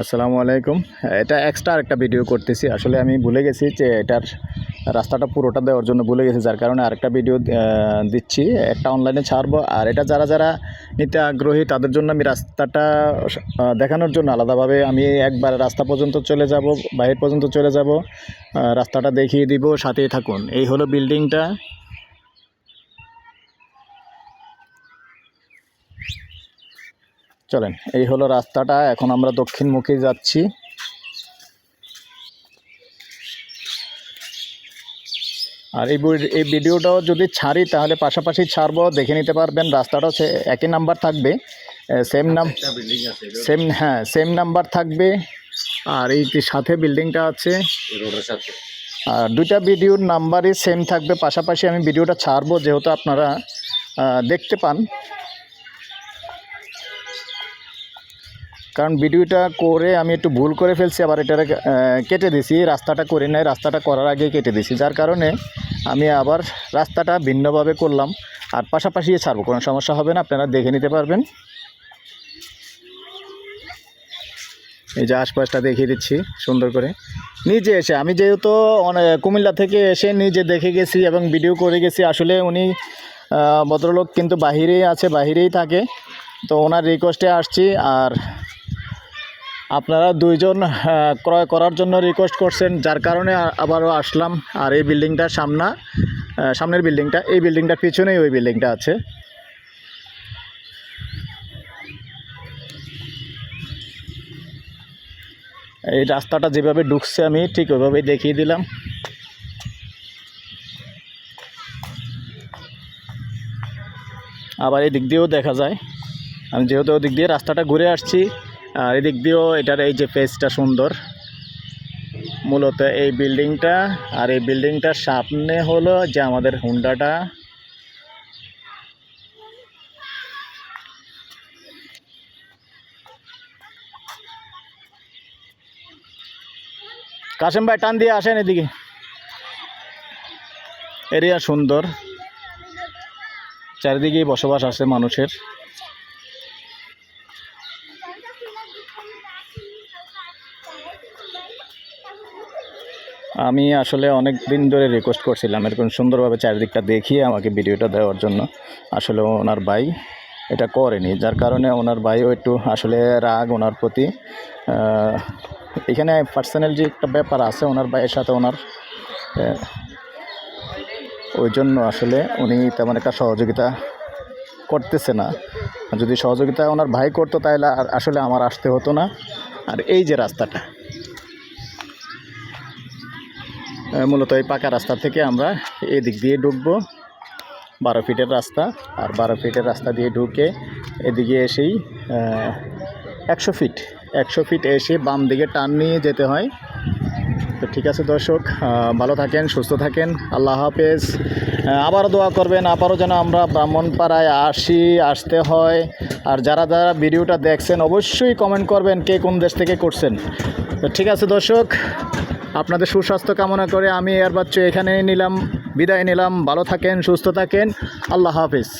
আসসালামু আলাইকুম। এটা এক্সট্রা একটা ভিডিও করতেছি। আসলে আমি ভুলে গেছি যে এটার রাস্তাটা পুরোটা দেওয়ার জন্য ভুলে গেছি, যার কারণে আরেকটা ভিডিও দিচ্ছি। একটা অনলাইনে ছাড়বো। আর এটা যারা যারা নিতে আগ্রহী, তাদের জন্য আমি রাস্তাটা দেখানোর জন্য আলাদাভাবে আমি একবার রাস্তা পর্যন্ত চলে যাব বাইরে পর্যন্ত চলে যাব রাস্তাটা দেখিয়ে দিব। সাথেই থাকুন। এই হলো বিল্ডিংটা চলেন এই হলো রাস্তাটা এখন আমরা দক্ষিণমুখী যাচ্ছি। আর এই এই ভিডিওটাও যদি ছাড়ি তাহলে পাশাপাশি ছাড়বো দেখে নিতে পারবেন রাস্তাটাও সে একই নাম্বার থাকবে। সেম নাম সেম হ্যাঁ সেম নাম্বার থাকবে। আর এই যে সাথে বিল্ডিংটা আছে আর দুইটা ভিডিওর নাম্বারই সেম থাকবে। পাশাপাশি আমি ভিডিওটা ছাড়বো যেহেতু আপনারা দেখতে পান। কারণ ভিডিওটা করে আমি একটু ভুল করে ফেলছি, আবার এটা কেটে দিছি, রাস্তাটা করে নেয় রাস্তাটা করার আগে কেটে দিছি। যার কারণে আমি আবার রাস্তাটা ভিন্নভাবে করলাম, আর পাশাপাশি ছাড়বো, কোনো সমস্যা হবে না, আপনারা দেখে নিতে পারবেন। এই যে আশপাশটা দেখিয়ে দিচ্ছি, সুন্দর করে। নিজে এসে, আমি যেহেতু কুমিল্লা থেকে এসে নিজে দেখে গেছি এবং ভিডিও করে গেছি, আসলে উনি ভদ্রলোক কিন্তু বাহিরেই আছে, বাহিরেই থাকে। তো ওনার রিকোয়েস্টে আসছি, আর আপনারা দুইজন ক্রয় করার জন্য রিকোয়েস্ট করছেন, যার কারণে আবারও আসলাম। আর এই বিল্ডিংটার সামনা সামনের বিল্ডিংটা, এই বিল্ডিংটার পিছনেই ওই বিল্ডিংটা আছে। এই রাস্তাটা যেভাবে ঢুকছে, আমি ঠিক ওইভাবেই দেখিয়ে দিলাম। আবার এই দিক দিয়েও দেখা যায়। আমি যেহেতু ওদিক দিয়ে রাস্তাটা ঘুরে আসছি এদিক দিয়েও এটার এই যে ফেসটা সুন্দর। মূলত এই বিল্ডিংটা আর এই বিল্ডিংটার সামনে হলো যে আমাদের হুন্ডাটা কাশেম ভাই, টান দিয়ে আসেন এদিকে। এরিয়া সুন্দর। চারিদিকেই বসবাস আছে মানুষের। আমি আসলে অনেক দিন ধরে রিকোয়েস্ট করছিলাম, এরকম সুন্দরভাবে চারিদিকটা দেখিয়ে আমাকে ভিডিওটা দেওয়ার জন্য। আসলে ওনার ভাই এটা করেনি, যার কারণে ওনার ভাইও একটু আসলে রাগ ওনার প্রতি। এখানে পার্সোনাল যে একটা ব্যাপার আছে ওনার ভাইয়ের সাথে ওনার ওই জন্য আসলে উনি তেমন একটা সহযোগিতা করতেছে না। যদি সহযোগিতা ওনার ভাই করতো তাহলে আসলে আমার আসতে হতো না। আর এই যে রাস্তাটা মূলত এই পাকা রাস্তা থেকে আমরা এদিক দিয়ে ঢুকবো। বারো ফিটের রাস্তা, আর বারো ফিটের রাস্তা দিয়ে ঢুকে এদিকে এসেই একশো ফিট একশো ফিট এসে বাম দিকে টান নিয়ে যেতে হয়। তো ঠিক আছে দর্শক ভালো থাকেন, সুস্থ থাকেন, আল্লাহ হাফেজ। আবারও দোয়া করবেন, আবারও যেন আমরা ব্রাহ্মণপাড়ায় আসি, আসতে হয়। আর যারা যারা ভিডিওটা দেখছেন, অবশ্যই কমেন্ট করবেন কে কোন দেশ থেকে করছেন। তো ঠিক আছে দর্শক আপনাদের সুস্বাস্থ্য কামনা করে আমি এর বাচ্চা এখানেই নিলাম। বিদায় নিলাম। ভালো থাকেন, সুস্থ থাকেন। আল্লাহ হাফিজ।